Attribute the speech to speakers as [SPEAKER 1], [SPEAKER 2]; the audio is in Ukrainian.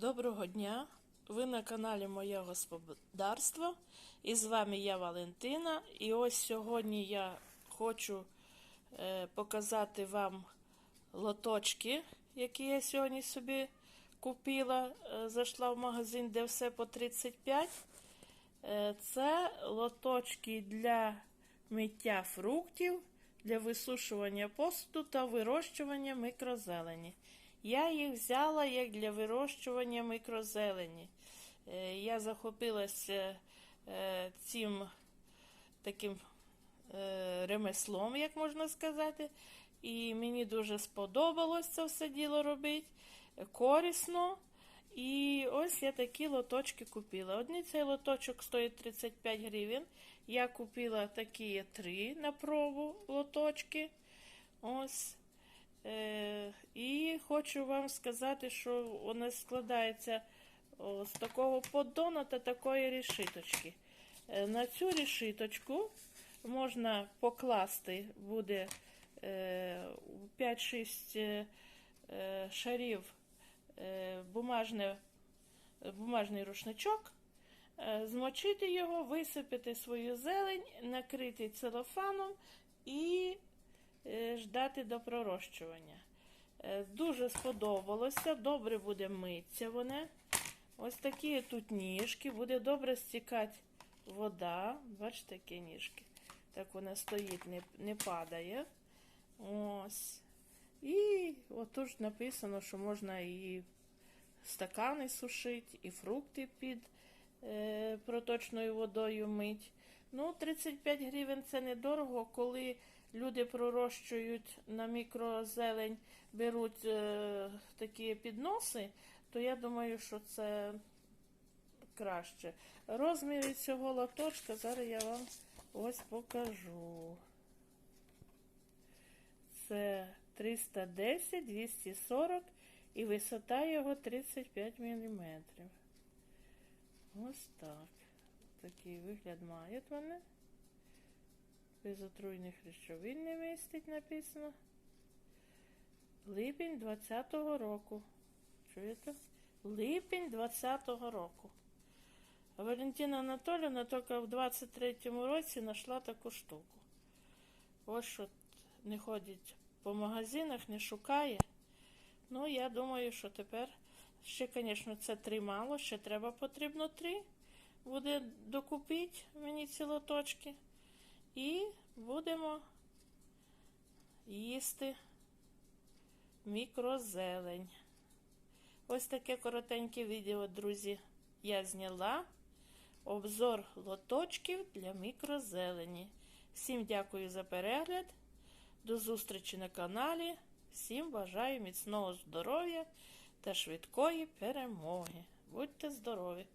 [SPEAKER 1] Доброго дня! Ви на каналі Моє Господарство. І з вами я Валентина. І ось сьогодні я хочу е, показати вам лоточки, які я сьогодні собі купила. Е, зайшла в магазин, де все по 35. Е, це лоточки для миття фруктів, для висушування посуду та вирощування микрозелені. Я їх взяла як для вирощування микрозелені. Е, Я захопилася е, цим таким е, ремеслом, як можна сказати. І мені дуже сподобалось це все діло робити. Корисно. І ось я такі лоточки купила. Одні цей лоточок стоїть 35 гривень. Я купила такі три на пробу лоточки. Ось. Хочу вам сказати, що вона складається з такого поддона та такої решіточки. Е, на цю решіточку можна покласти буде е, 5-6 е, е, шарів бумажне, бумажний рушничок, змочити його, висипати свою зелень, накрити целофаном і ждати до пророщування. Е, Дуже сподобалося, добре буде митися вони. Ось такі тут ніжки, буде добре стікати вода. Бачите, які ніжки. Так вона стоїть, не, не падає. Ось. І отут написано, що можна і стакани сушити, і фрукти під е, проточною водою мить. Ну, 35 гривень це недорого, коли люди пророщують на мікрозелень, беруть е, такі підноси, то я думаю, що це краще. Розміри цього лоточка зараз я вам ось покажу. Це 310, 240 і висота його 35 мм. Ось так. Такий вигляд мають вони. Без отруйних речовин не містить написано. Липень 20-го року. Чуєте? Липень 20-го року. Валентина Анатолійовна тільки в 23-му році знайшла таку штуку. Ось що не ходить по магазинах, не шукає. Ну, я думаю, що тепер ще, звісно, це три мало, ще треба потрібно три. Буде докупити мені ці лоточки. І будемо їсти мікрозелень. Ось таке коротеньке відео, друзі, я зняла. Обзор лоточків для мікрозелені. Всім дякую за перегляд. До зустрічі на каналі. Всім бажаю міцного здоров'я та швидкої перемоги. Будьте здорові!